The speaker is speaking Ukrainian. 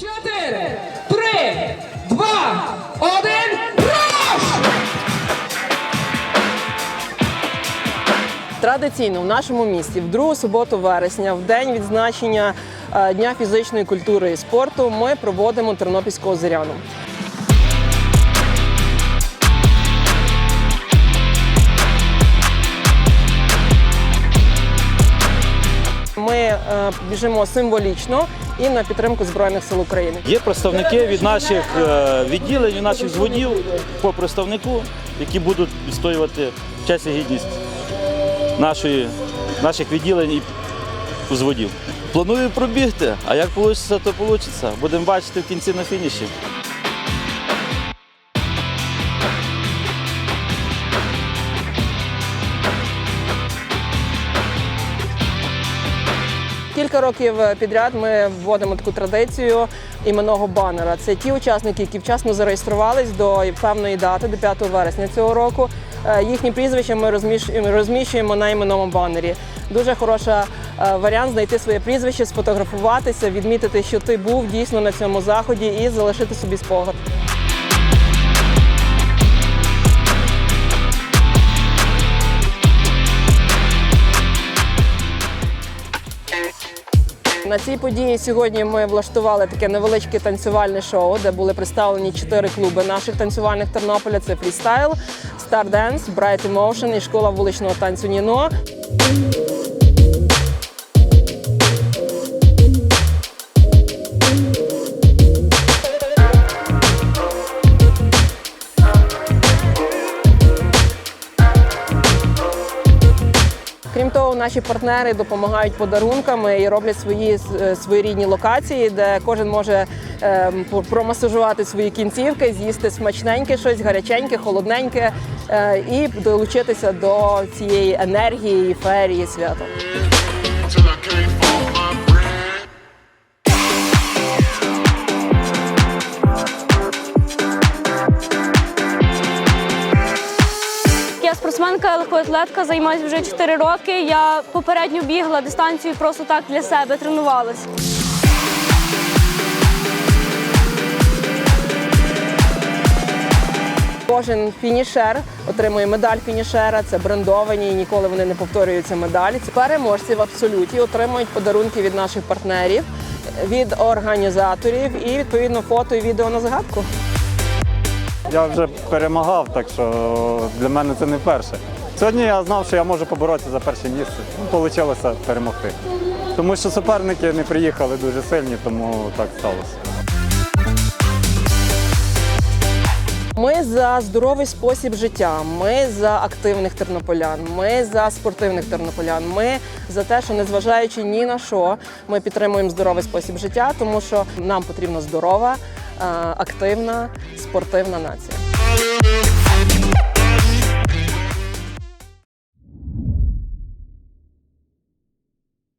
Чотири, три, два, один, руш! Традиційно в нашому місті в другу суботу вересня, в день відзначення е, Дня фізичної культури і спорту, ми проводимо Тернопільську озеряну. Ми е, біжимо символічно і на підтримку Збройних сил України. Є представники від наших е, відділень, від наших зводів по представнику, які будуть відстоювати честь і гідність нашої, наших відділень і зводів. Планую пробігти, а як вийде, то вийде. Будемо бачити в кінці на фініші. Кілька років підряд ми вводимо таку традицію іменного банера. Це ті учасники, які вчасно зареєструвались до певної дати, до 5 вересня цього року. Е, Їхні прізвища ми розміщуємо, розміщуємо на іменному банері. Дуже хороша е, варіант знайти своє прізвище, сфотографуватися, відмітити, що ти був дійсно на цьому заході, і залишити собі спогад. На цій події сьогодні ми влаштували таке невеличке танцювальне шоу, де були представлені чотири клуби наших танцювальних Тернополя: це фрістайл, Star Dance, Bright Emotion і школа вуличного танцю Ніно. Того, наші партнери допомагають подарунками і роблять свої е, своєрідні локації, де кожен може ем, промасажувати свої кінцівки, з'їсти смачненьке щось, гаряченьке, холодненьке е, і долучитися до цієї енергії, феєрії свята. Спортсменка, легкоатлетка, займаюся вже 4 роки. Я попередньо бігла дистанцію просто так для себе, тренувалась. Кожен фінішер отримує медаль фінішера. Це брендовані, і ніколи вони не повторюються медалі. Переможці в абсолюті отримують подарунки від наших партнерів, від організаторів і відповідно фото і відео на згадку. Я вже перемагав, так що для мене це не вперше. Сьогодні я знав, що я можу поборотися за перше місце. Ну, Вийшло перемогти. Тому що суперники не приїхали дуже сильні, тому так сталося. Ми за здоровий спосіб життя. Ми за активних тернополян. Ми за спортивних тернополян. Ми за те, що незважаючи ні на що, ми підтримуємо здоровий спосіб життя, тому що нам потрібна здорова, активна, спортивна нація.